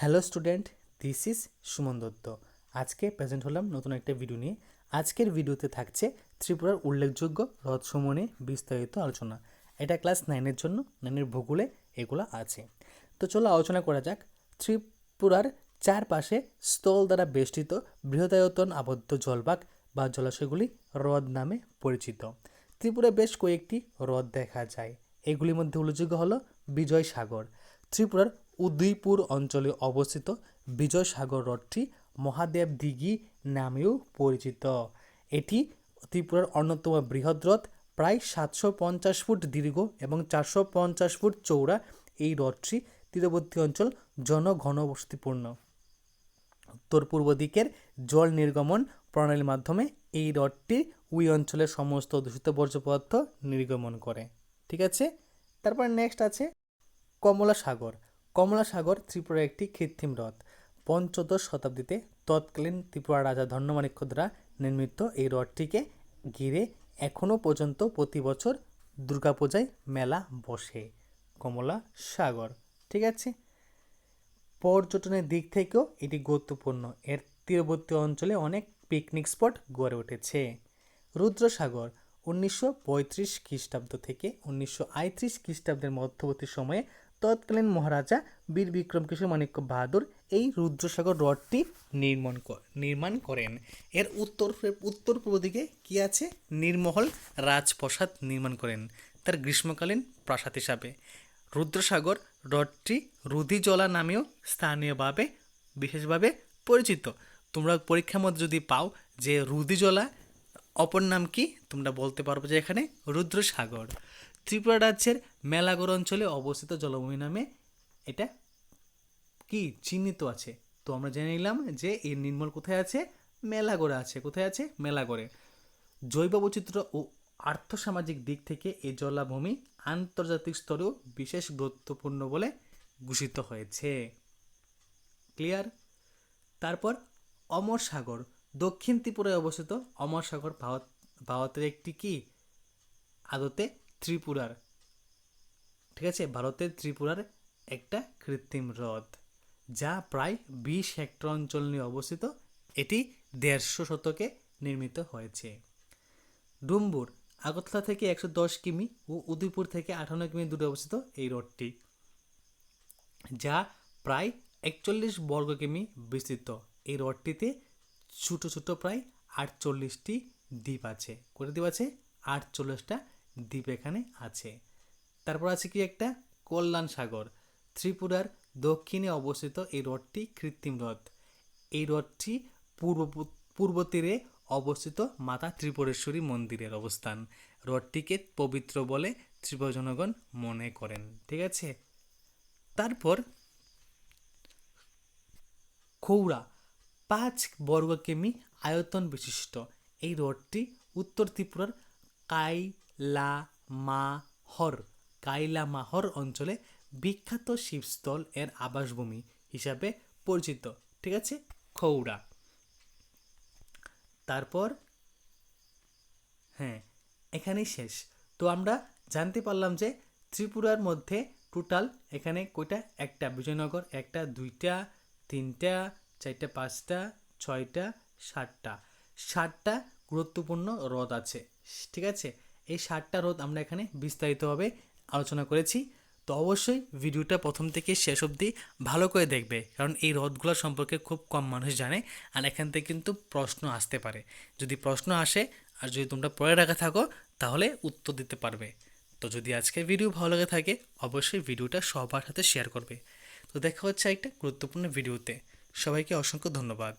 Hello student, this is Suman Dutta. আজকে present হলাম নতুন একটা ভিডিও নিয়ে। আজকের ভিডিওতে থাকছে ত্রিপুরার উল্লেখযোগ্য হ্রদসমূহ নিয়ে বিস্তারিত আলোচনা। এটা ক্লাস নাইনের জন্য, নাইনের ভূগোলে এগুলো আছে। তো চলো আলোচনা করা যাক। ত্রিপুরার চারপাশে স্থল দ্বারা বেষ্টিত বৃহদায়তন আবদ্ধ জলভাগ বা জলাশয়গুলি হ্রদ নামে পরিচিত। ত্রিপুরায় বেশ কয়েকটি হ্রদ দেখা যায়। এগুলির মধ্যে উল্লেখযোগ্য হলো বিজয় সাগর ত্রিপুরার উদয়পুর অঞ্চলে অবস্থিত বিজয় সাগর হ্রদটি মহাদেব দিঘি নামেও পরিচিত। এটি ত্রিপুরার অন্যতম বৃহৎ হ্রদ, প্রায় সাতশো পঞ্চাশ ফুট দীর্ঘ এবং চারশো পঞ্চাশ ফুট চৌড়া এই হ্রদটি তীরবর্তী অঞ্চল জনঘনবসতিপূর্ণ। উত্তর পূর্ব দিকের জল নির্গমন প্রণালীর মাধ্যমে এই হ্রদটি ওই অঞ্চলের সমস্ত দূষিত বর্জ্য পদার্থ নির্গমন করে। ঠিক আছে? তারপর নেক্সট আছে কমলা সাগর কমলা সাগর ত্রিপুরার একটি কৃত্রিম হ্রদ। পঞ্চদশ শতাব্দীতে তৎকালীন ত্রিপুরা রাজা ধন্যমাণিক্য দ্বারা নির্মিত এই হ্রদটিকে ঘিরে এখনও পর্যন্ত প্রতি বছর দুর্গাপূজায় মেলা বসে কমলা সাগর ঠিক আছে? পর্যটনের দিক থেকেও এটি গুরুত্বপূর্ণ। এর তীরবর্তী অঞ্চলে অনেক পিকনিক স্পট গড়ে উঠেছে। রুদ্রসাগর উনিশশো পঁয়ত্রিশ খ্রিস্টাব্দ থেকে উনিশশো আটত্রিশ খ্রিস্টাব্দের মধ্যবর্তী সময়ে তৎকালীন মহারাজা বীর বিক্রম কিশোর মাণিক্য বাহাদুর এই রুদ্রসাগর হ্রদটি নির্মাণ নির্মাণ করেন। এর উত্তর উত্তর পূর্ব দিকে কি আছে? নির্মহল রাজপ্রাসাদ নির্মাণ করেন। তার গ্রীষ্মকালীন প্রাসাদ হিসাবে। রুদ্রসাগর হ্রদটি রুধিজলা নামেও স্থানীয়ভাবে, বিশেষভাবে পরিচিত। তোমরা পরীক্ষার মধ্যে যদি পাও যে রুধিজলা, অপর নাম কি? তোমরা বলতে পারবে যে এখানে রুদ্রসাগর। ত্রিপুরা রাজ্যের মেলাগড় অঞ্চলে অবস্থিত জলভূমি নামে এটা কি চিহ্নিত আছে? তো আমরা জেনে নিলাম যে এই নির্মল কোথায় আছে? মেলাগড়ে আছে। কোথায় আছে? মেলাগড়ে। জৈব বৈচিত্র্য ও আর্থসামাজিক দিক থেকে এই জলাভূমি আন্তর্জাতিক স্তরেও বিশেষ গুরুত্বপূর্ণ বলে ঘোষিত হয়েছে। ক্লিয়ার? তারপর অমর সাগর। দক্ষিণ ত্রিপুরায় অবস্থিত অমর সাগর ভারত, ভারতের একটি কি? আদতে ত্রিপুরার। ঠিক আছে? ভারতের ত্রিপুরার একটা কৃত্রিম হ্রদ, যা প্রায় বিশ হেক্টর অঞ্চল নিয়ে অবস্থিত। এটি দেড়শো শতকে নির্মিত হয়েছে। ডুম্বুর আগরতলা থেকে একশো দশ কিমি ও উদয়পুর থেকে আঠান্ন কিমি দূরে অবস্থিত এই হ্রদটি, যা প্রায় একচল্লিশ বর্গ কিমি বিস্তৃত। এই হ্রদটিতে ছোটো ছোটো প্রায় আটচল্লিশটি দ্বীপ আছে। কটা দ্বীপ আছে? আটচল্লিশটা দ্বীপ এখানে আছে। তারপর আছে কি একটা? কল্যাণ সাগর। ত্রিপুরার দক্ষিণে অবস্থিত এই হ্রদটি কৃত্রিম হ্রদ। এই হ্রদটি পূর্ব পূর্ব তীরে অবস্থিত মাতা ত্রিপুরেশ্বরী মন্দিরের অবস্থান। হ্রদটিকে পবিত্র বলে ত্রিপুরা জনগণ মনে করেন, ঠিক আছে? তারপর খৌড়া পাঁচ বর্গ কিমি আয়তন বিশিষ্ট। এই হ্রদটি উত্তর ত্রিপুরার কাইলামাহর কাইলামাহর অঞ্চলে বিখ্যাত শিবস্থল এর আবাসভূমি হিসাবে পরিচিত, ঠিক আছে? খৌড়া। তারপর হ্যাঁ এখানেই শেষ। তো আমরা জানতে পারলাম যে ত্রিপুরার মধ্যে টোটাল এখানে কয়টা? একটা বিজয়নগর, একটা দুইটা, তিনটা, চারটা, পাঁচটা, ছয়টা, সাতটা। সাতটা গুরুত্বপূর্ণ হ্রদ আছে, ঠিক আছে? এই ষাটটা হ্রদ আমরা এখানে বিস্তারিতভাবে আলোচনা করেছি। তো অবশ্যই ভিডিওটা প্রথম থেকে শেষ অবধি ভালো করে দেখবে, কারণ এই হ্রদগুলো সম্পর্কে খুব কম মানুষ জানে আর এখান থেকে কিন্তু প্রশ্ন আসতে পারে। যদি প্রশ্ন আসে আর যদি তোমরা পড়ে রাখা থাকো, তাহলে উত্তর দিতে পারবে। তো যদি আজকের ভিডিও ভালো লাগে থাকে, অবশ্যই ভিডিওটা সবার সাথে শেয়ার করবে। তো দেখা হচ্ছে একটা গুরুত্বপূর্ণ ভিডিওতে। সবাইকে অসংখ্য ধন্যবাদ।